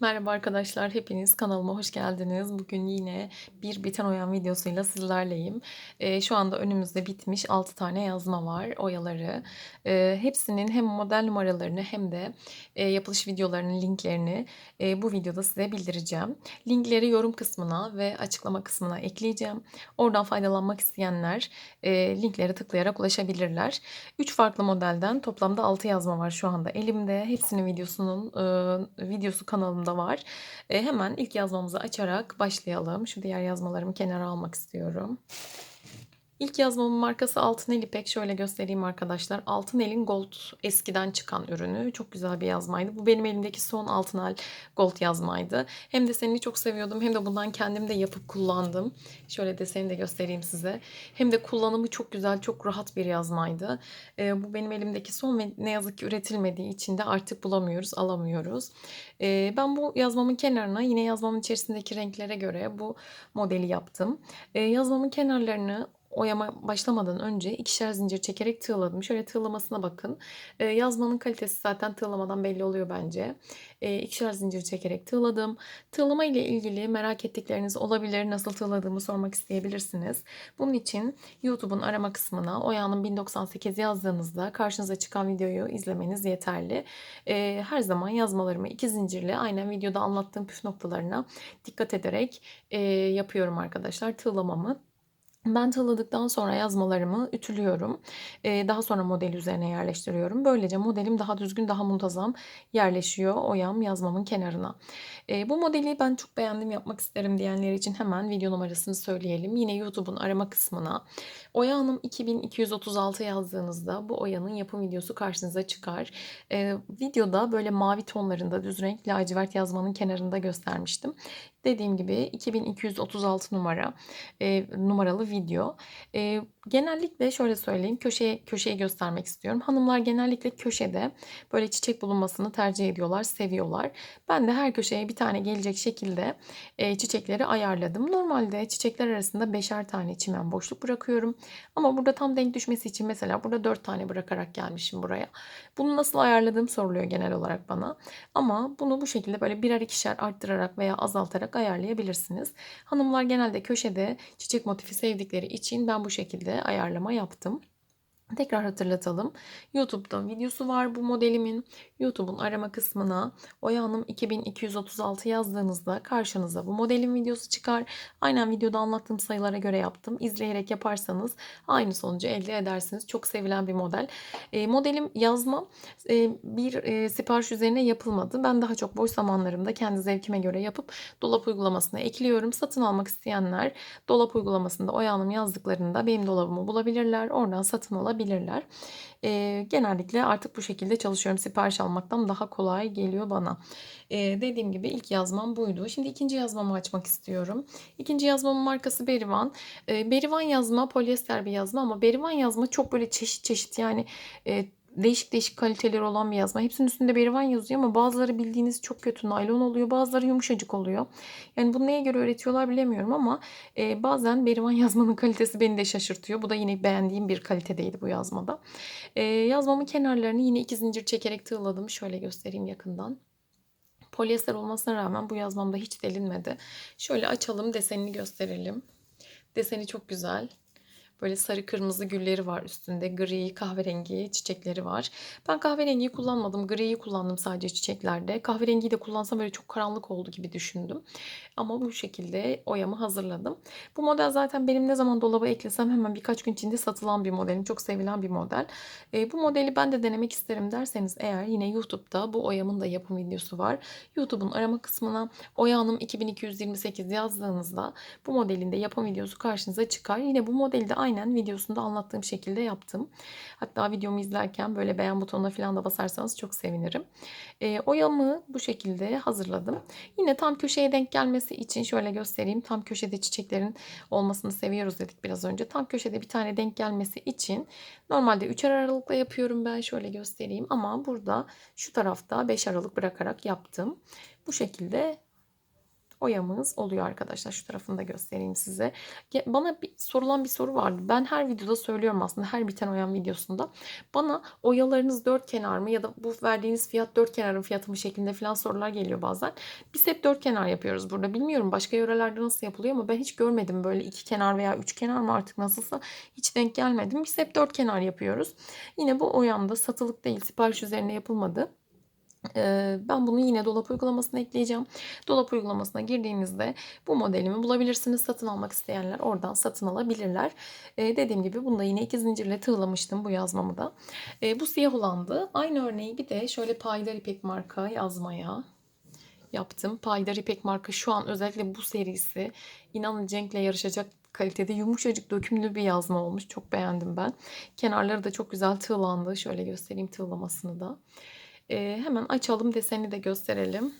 Merhaba arkadaşlar, hepiniz kanalıma hoş geldiniz. Bugün yine bir biten oyan videosuyla sizlerleyim. Eee, şu anda önümüzde bitmiş 6 tane yazma var, oyaları. Eee, hepsinin hem model numaralarını hem de eee, yapılış videolarının linklerini eee, bu videoda size bildireceğim. Linkleri yorum kısmına ve açıklama kısmına ekleyeceğim. Oradan faydalanmak isteyenler eee, linkleri tıklayarak ulaşabilirler. 3 farklı modelden toplamda 6 yazma var şu anda elimde. Hepsinin videosunun eee, videosu kanalımda var. E, hemen ilk yazmamızı açarak başlayalım. Şu diğer yazmalarımı kenara almak istiyorum. İlk yazmamın markası Altınel İpek. Şöyle göstereyim arkadaşlar. Altınel'in Gold eskiden çıkan ürünü. Çok güzel bir yazmaydı. Bu benim elimdeki son Altınel Gold yazmaydı. Hem desenini çok seviyordum hem de bundan kendim de yapıp kullandım. Şöyle deseni de göstereyim size. Hem de kullanımı çok güzel, çok rahat bir yazmaydı. Ee, bu benim elimdeki son ve ne yazık ki üretilmediği için de artık bulamıyoruz, alamıyoruz. Ee, ben bu yazmamın kenarına yine yazmamın içerisindeki renklere göre bu modeli yaptım. Ee, yazmamın kenarlarını oyama başlamadan önce ikişer zincir çekerek tığladım. Şöyle tığlamasına bakın. Ee, yazmanın kalitesi zaten tığlamadan belli oluyor bence. Ee, ikişer zincir çekerek tığladım. Tığlama ile ilgili merak ettikleriniz olabilir. Nasıl tığladığımı sormak isteyebilirsiniz. Bunun için YouTube'un arama kısmına Oya'nın 1098 yazdığınızda karşınıza çıkan videoyu izlemeniz yeterli. Ee, her zaman yazmalarımı iki zincirle aynen videoda anlattığım püf noktalarına dikkat ederek e, yapıyorum arkadaşlar tığlamamı. Ben tığladıktan sonra yazmalarımı ütülüyorum. Ee, daha sonra modeli üzerine yerleştiriyorum. Böylece modelim daha düzgün, daha muntazam yerleşiyor oyam yazmamın kenarına. Ee, bu modeli ben çok beğendim, yapmak isterim diyenler için hemen video numarasını söyleyelim. Yine YouTube'un arama kısmına Oya Hanım 2236 yazdığınızda bu Oya'nın yapım videosu karşınıza çıkar. Ee, videoda böyle mavi tonlarında düz renk lacivert yazmanın kenarında göstermiştim. Dediğim gibi 2236 numara e, numaralı video. E, genellikle şöyle söyleyeyim köşeye köşeyi göstermek istiyorum. Hanımlar genellikle köşede böyle çiçek bulunmasını tercih ediyorlar, seviyorlar. Ben de her köşeye bir tane gelecek şekilde e, çiçekleri ayarladım. Normalde çiçekler arasında beşer tane çimen boşluk bırakıyorum. Ama burada tam denk düşmesi için mesela burada dört tane bırakarak gelmişim buraya. Bunu nasıl ayarladığım soruluyor genel olarak bana. Ama bunu bu şekilde böyle birer ikişer arttırarak veya azaltarak ayarlayabilirsiniz. Hanımlar genelde köşede çiçek motifi sevdikleri için ben bu şekilde ayarlama yaptım. Tekrar hatırlatalım. YouTube'da videosu var bu modelimin. YouTube'un arama kısmına Oya Hanım 2236 yazdığınızda karşınıza bu modelin videosu çıkar. Aynen videoda anlattığım sayılara göre yaptım. İzleyerek yaparsanız aynı sonucu elde edersiniz. Çok sevilen bir model. E, modelim yazma e, bir e, sipariş üzerine yapılmadı. Ben daha çok boş zamanlarımda kendi zevkime göre yapıp dolap uygulamasına ekliyorum. Satın almak isteyenler dolap uygulamasında Oya Hanım yazdıklarında benim dolabımı bulabilirler. Oradan satın alabilirler alabilirler. E, genellikle artık bu şekilde çalışıyorum. Sipariş almaktan daha kolay geliyor bana. E, dediğim gibi ilk yazmam buydu. Şimdi ikinci yazmamı açmak istiyorum. İkinci yazmamın markası Berivan. E, Berivan yazma polyester bir yazma ama Berivan yazma çok böyle çeşit çeşit yani e, değişik değişik kaliteleri olan bir yazma. Hepsinin üstünde berivan yazıyor ama bazıları bildiğiniz çok kötü naylon oluyor. Bazıları yumuşacık oluyor. Yani bunu neye göre öğretiyorlar bilemiyorum ama e, bazen berivan yazmanın kalitesi beni de şaşırtıyor. Bu da yine beğendiğim bir kalitedeydi bu yazmada. E, yazmamın kenarlarını yine iki zincir çekerek tığladım. Şöyle göstereyim yakından. Polyester olmasına rağmen bu yazmamda hiç delinmedi. Şöyle açalım desenini gösterelim. Deseni çok güzel. Böyle sarı kırmızı gülleri var üstünde. Gri, kahverengi çiçekleri var. Ben kahverengiyi kullanmadım. Griyi kullandım sadece çiçeklerde. Kahverengiyi de kullansam böyle çok karanlık oldu gibi düşündüm. Ama bu şekilde oyamı hazırladım. Bu model zaten benim ne zaman dolaba eklesem hemen birkaç gün içinde satılan bir modelim. Çok sevilen bir model. E, bu modeli ben de denemek isterim derseniz eğer yine YouTube'da bu oyamın da yapım videosu var. YouTube'un arama kısmına Oya Hanım 2228 yazdığınızda bu modelin de yapım videosu karşınıza çıkar. Yine bu modeli de aynen videosunda anlattığım şekilde yaptım. Hatta videomu izlerken böyle beğen butonuna falan da basarsanız çok sevinirim. E, oyamı bu şekilde hazırladım. Yine tam köşeye denk gelmesi için şöyle göstereyim. Tam köşede çiçeklerin olmasını seviyoruz dedik biraz önce. Tam köşede bir tane denk gelmesi için normalde 3 aralıkla yapıyorum ben. Şöyle göstereyim ama burada şu tarafta 5 aralık bırakarak yaptım. Bu şekilde oyamız oluyor arkadaşlar. Şu tarafını da göstereyim size. Bana bir, sorulan bir soru vardı. Ben her videoda söylüyorum aslında her biten oyan videosunda. Bana oyalarınız dört kenar mı ya da bu verdiğiniz fiyat dört kenarın fiyatı mı şeklinde falan sorular geliyor bazen. Biz hep dört kenar yapıyoruz burada. Bilmiyorum başka yörelerde nasıl yapılıyor ama ben hiç görmedim böyle iki kenar veya üç kenar mı artık nasılsa hiç denk gelmedim. Biz hep dört kenar yapıyoruz. Yine bu oyamda satılık değil sipariş üzerine yapılmadı. Ben bunu yine dolap uygulamasına ekleyeceğim. Dolap uygulamasına girdiğinizde bu modelimi bulabilirsiniz. Satın almak isteyenler oradan satın alabilirler. Dediğim gibi bunu da yine iki zincirle tığlamıştım bu yazmamı da. Bu siyah olandı. Aynı örneği bir de şöyle paydar ipek marka yazmaya yaptım. Paydar ipek marka şu an özellikle bu serisi inanın Cenk'le yarışacak kalitede yumuşacık dökümlü bir yazma olmuş. Çok beğendim ben. Kenarları da çok güzel tığlandı. Şöyle göstereyim tığlamasını da. Ee, hemen açalım deseni de gösterelim.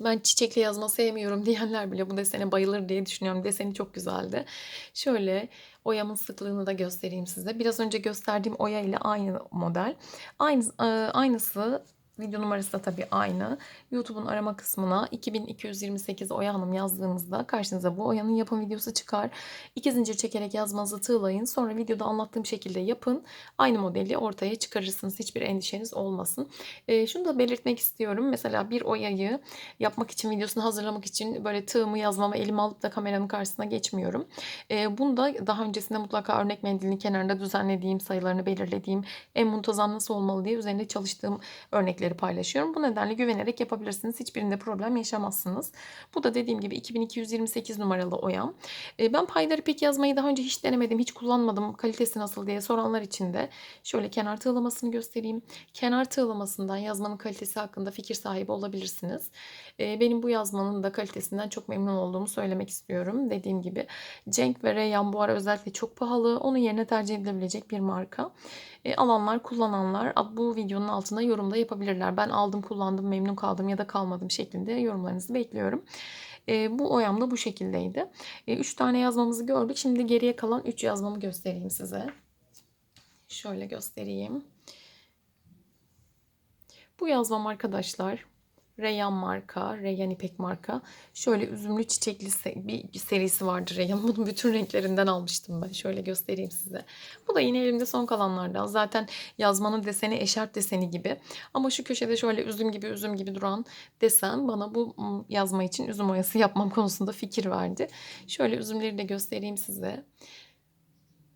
Ben çiçekli yazma sevmiyorum diyenler bile bu desene bayılır diye düşünüyorum. Deseni çok güzeldi. Şöyle oyamın sıklığını da göstereyim size. Biraz önce gösterdiğim oya ile aynı model. Aynı, e, aynısı Video numarası da tabii aynı. YouTube'un arama kısmına 2228 Oya Hanım yazdığınızda karşınıza bu Oya'nın yapım videosu çıkar. İki zincir çekerek yazmanızı tığlayın. Sonra videoda anlattığım şekilde yapın. Aynı modeli ortaya çıkarırsınız. Hiçbir endişeniz olmasın. E, şunu da belirtmek istiyorum. Mesela bir Oya'yı yapmak için, videosunu hazırlamak için böyle tığımı yazmamı elime alıp da kameranın karşısına geçmiyorum. E, bunu da daha öncesinde mutlaka örnek mendilin kenarında düzenlediğim, sayılarını belirlediğim, en muntazam nasıl olmalı diye üzerinde çalıştığım örnekleri paylaşıyorum. Bu nedenle güvenerek yapabilirsiniz. Hiçbirinde problem yaşamazsınız. Bu da dediğim gibi 2228 numaralı oyam. E, ben paylar ipek yazmayı daha önce hiç denemedim, hiç kullanmadım. Kalitesi nasıl diye soranlar için de şöyle kenar tığlamasını göstereyim. Kenar tığlamasından yazmanın kalitesi hakkında fikir sahibi olabilirsiniz. E, benim bu yazmanın da kalitesinden çok memnun olduğumu söylemek istiyorum. Dediğim gibi Cenk ve Reyyan bu ara özellikle çok pahalı. Onun yerine tercih edilebilecek bir marka. E, alanlar, kullananlar bu videonun altına yorumda yapabilirler. Ben aldım, kullandım, memnun kaldım ya da kalmadım şeklinde yorumlarınızı bekliyorum. E, bu oyam da bu şekildeydi. 3 tane yazmamızı gördük. Şimdi geriye kalan 3 yazmamı göstereyim size. Şöyle göstereyim. Bu yazmam arkadaşlar Reyyan marka, Reyyan İpek marka. Şöyle üzümlü çiçekli se- bir serisi vardır Reyyan. Bunun bütün renklerinden almıştım ben. Şöyle göstereyim size. Bu da yine elimde son kalanlardan. Zaten yazmanın deseni eşarp deseni gibi. Ama şu köşede şöyle üzüm gibi üzüm gibi duran desen bana bu yazma için üzüm oyası yapmam konusunda fikir verdi. Şöyle üzümleri de göstereyim size.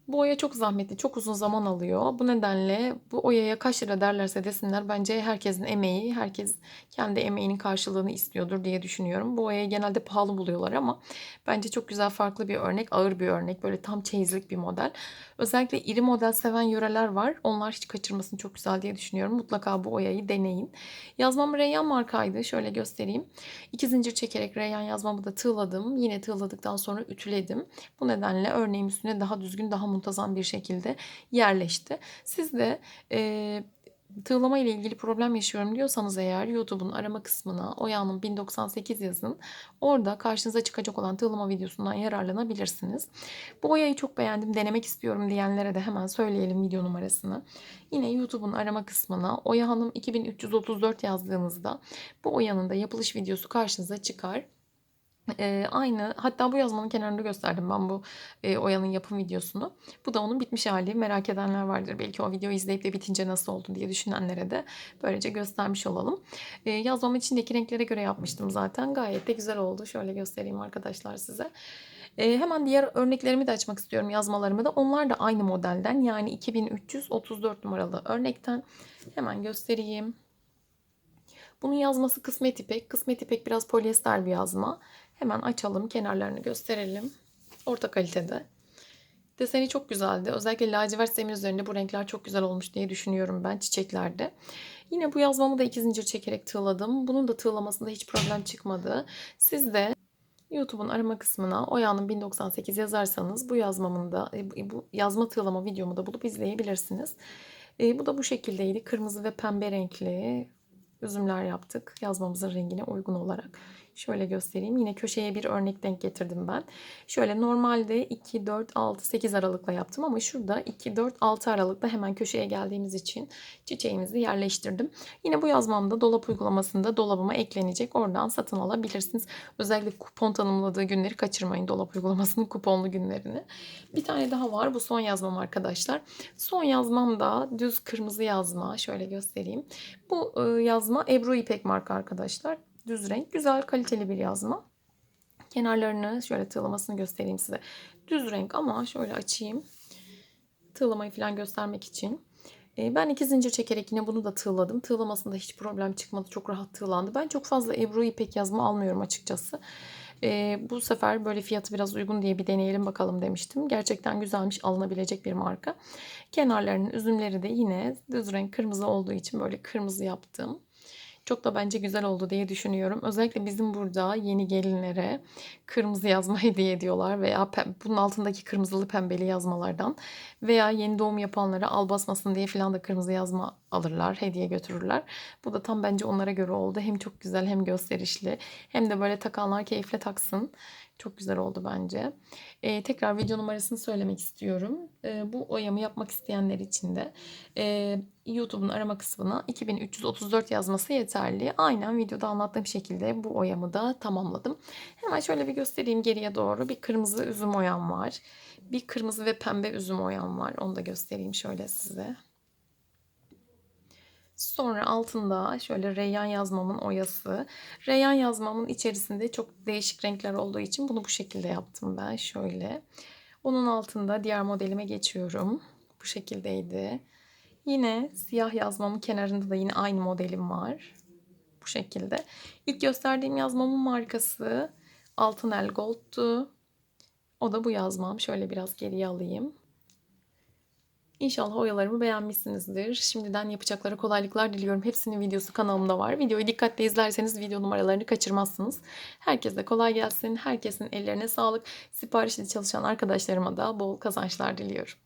Bu oya çok zahmetli, çok uzun zaman alıyor. Bu nedenle bu oyaya kaç lira derlerse desinler bence herkesin emeği, herkes kendi emeğinin karşılığını istiyordur diye düşünüyorum. Bu oyayı genelde pahalı buluyorlar ama bence çok güzel farklı bir örnek, ağır bir örnek. Böyle tam çeyizlik bir model. Özellikle iri model seven yöreler var. Onlar hiç kaçırmasın çok güzel diye düşünüyorum. Mutlaka bu oyayı deneyin. Yazmam Reyyan markaydı. Şöyle göstereyim. İki zincir çekerek Reyyan yazmamı da tığladım. Yine tığladıktan sonra ütüledim. Bu nedenle örneğim üstüne daha düzgün, daha muntazam bir şekilde yerleşti. Siz de e, tığlama ile ilgili problem yaşıyorum diyorsanız eğer YouTube'un arama kısmına Oya'nın 1098 yazın. Orada karşınıza çıkacak olan tığlama videosundan yararlanabilirsiniz. Bu oyayı çok beğendim, denemek istiyorum diyenlere de hemen söyleyelim video numarasını. Yine YouTube'un arama kısmına Oya Hanım 2334 yazdığınızda bu Oya'nın da yapılış videosu karşınıza çıkar. Ee, aynı hatta bu yazmanın kenarında gösterdim ben bu e, Oya'nın yapım videosunu. Bu da onun bitmiş hali. Merak edenler vardır. Belki o videoyu izleyip de bitince nasıl oldu diye düşünenlere de böylece göstermiş olalım. Ee, yazmamın içindeki renklere göre yapmıştım zaten. Gayet de güzel oldu. Şöyle göstereyim arkadaşlar size. Ee, hemen diğer örneklerimi de açmak istiyorum yazmalarımı da. Onlar da aynı modelden yani 2334 numaralı örnekten. Hemen göstereyim. Bunun yazması kısmet ipek. Kısmet ipek biraz polyester bir yazma. Hemen açalım. Kenarlarını gösterelim. Orta kalitede. Deseni çok güzeldi. Özellikle lacivert zemin üzerinde bu renkler çok güzel olmuş diye düşünüyorum ben çiçeklerde. Yine bu yazmamı da iki zincir çekerek tığladım. Bunun da tığlamasında hiç problem çıkmadı. Siz de YouTube'un arama kısmına Oya'nın 1098 yazarsanız bu yazmamın da e, bu yazma tığlama videomu da bulup izleyebilirsiniz. E, bu da bu şekildeydi. Kırmızı ve pembe renkli üzümler yaptık yazmamızın rengine uygun olarak. Şöyle göstereyim. Yine köşeye bir örnek denk getirdim ben. Şöyle normalde 2, 4, 6, 8 aralıkla yaptım ama şurada 2, 4, 6 aralıkla hemen köşeye geldiğimiz için çiçeğimizi yerleştirdim. Yine bu yazmamda dolap uygulamasında dolabıma eklenecek. Oradan satın alabilirsiniz. Özellikle kupon tanımladığı günleri kaçırmayın dolap uygulamasının kuponlu günlerini. Bir tane daha var. Bu son yazmam arkadaşlar. Son yazmam da düz kırmızı yazma. Şöyle göstereyim. Bu e, yazma Ebru İpek marka arkadaşlar. Düz renk. Güzel kaliteli bir yazma. Kenarlarını şöyle tığlamasını göstereyim size. Düz renk ama şöyle açayım. Tığlamayı falan göstermek için. E, Ben iki zincir çekerek yine bunu da tığladım. Tığlamasında hiç problem çıkmadı. Çok rahat tığlandı. Ben çok fazla Ebru İpek yazma almıyorum açıkçası. E, bu sefer böyle fiyatı biraz uygun diye bir deneyelim bakalım demiştim. Gerçekten güzelmiş alınabilecek bir marka. Kenarlarının üzümleri de yine düz renk kırmızı olduğu için böyle kırmızı yaptım. Çok da bence güzel oldu diye düşünüyorum. Özellikle bizim burada yeni gelinlere kırmızı yazma hediye ediyorlar veya bunun altındaki kırmızılı pembeli yazmalardan veya yeni doğum yapanlara al basmasın diye falan da kırmızı yazma alırlar, hediye götürürler. Bu da tam bence onlara göre oldu. Hem çok güzel hem gösterişli hem de böyle takanlar keyifle taksın. Çok güzel oldu bence. Ee, tekrar video numarasını söylemek istiyorum. Ee, bu oyamı yapmak isteyenler için de e, YouTube'un arama kısmına 2334 yazması yeterli. Aynen videoda anlattığım şekilde bu oyamı da tamamladım. Hemen şöyle bir göstereyim geriye doğru. Bir kırmızı üzüm oyam var. Bir kırmızı ve pembe üzüm oyam var. Onu da göstereyim şöyle size. Sonra altında şöyle reyyan yazmamın oyası. Reyyan yazmamın içerisinde çok değişik renkler olduğu için bunu bu şekilde yaptım ben. Şöyle. Onun altında diğer modelime geçiyorum. Bu şekildeydi. Yine siyah yazmamın kenarında da yine aynı modelim var. Bu şekilde. İlk gösterdiğim yazmamın markası Altınel Gold'tu. O da bu yazmam. Şöyle biraz geriye alayım. İnşallah oyalarımı beğenmişsinizdir. Şimdiden yapacaklara kolaylıklar diliyorum. Hepsinin videosu kanalımda var. Videoyu dikkatle izlerseniz video numaralarını kaçırmazsınız. Herkese kolay gelsin. Herkesin ellerine sağlık. Siparişli çalışan arkadaşlarıma da bol kazançlar diliyorum.